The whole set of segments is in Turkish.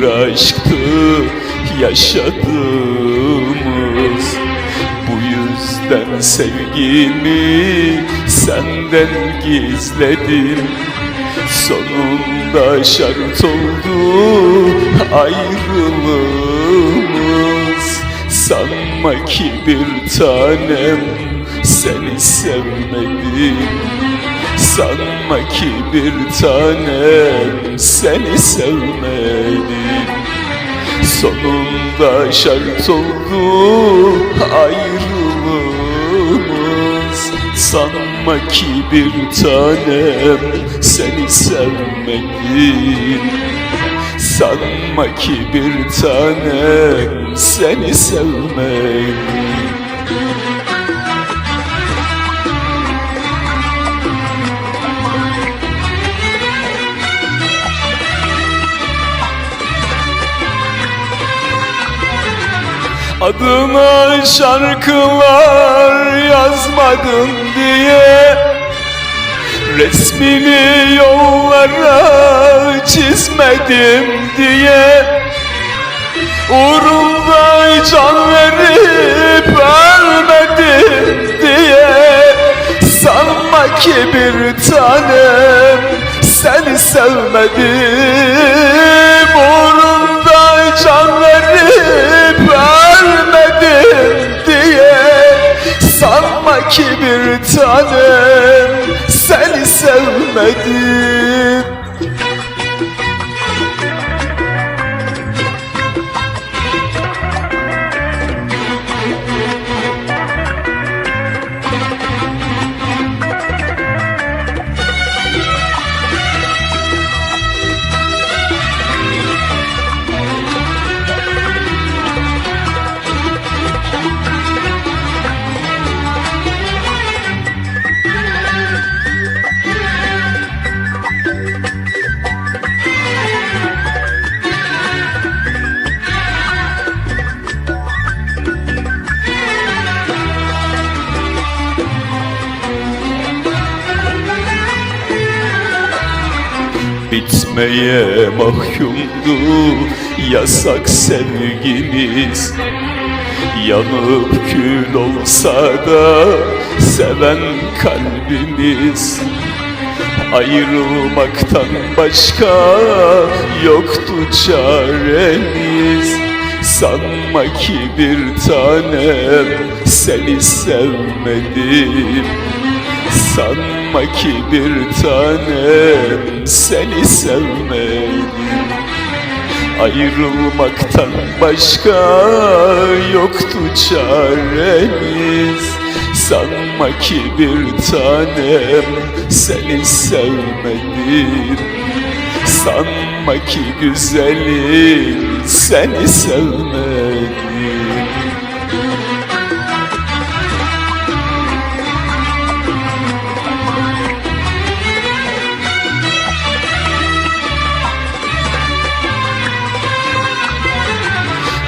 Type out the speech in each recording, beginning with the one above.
bir aşktı yaşadığımız. Bu yüzden sevgimi senden gizledim. Sonunda şart oldu ayrılığımız. Sanma ki bir tanem seni sevmedim Sanma ki bir tanem seni sevmedim. Sonunda şart oldu ayrılığımız. Sanma ki bir tanem seni sevmedim. Sanma ki bir tanem seni sevmedim Adına şarkılar yazmadım diye Resmini yollara çizmedim diye Uğrunda can verip ölmedim diye Sanma ki bir tanem seni sevmedim sevmedim Bitmeye mahkumdu. Yasak sevgimiz. Yanıp kül olsa da seven kalbimiz. Ayrılmaktan başka yoktu çaremiz. Sanma ki bir tanem seni sevmedim Sanma ki bir tanem seni sevmedim. Ayrılmaktan başka yoktu çaremiz. Sanma ki bir tanem seni sevmedim. Sanma ki güzelim seni sevmedim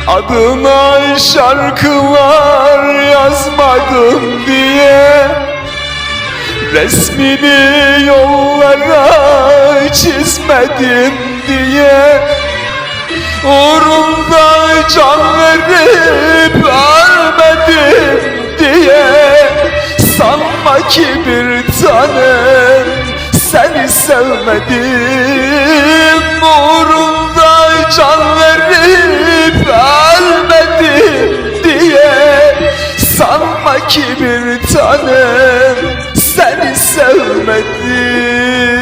Adına şarkılar yazmadım diye Resmini yollara çizmedim diye Uğrunda can verip ölmedim diye Sanma ki bir tanem seni sevmedim tanem seni sevmedim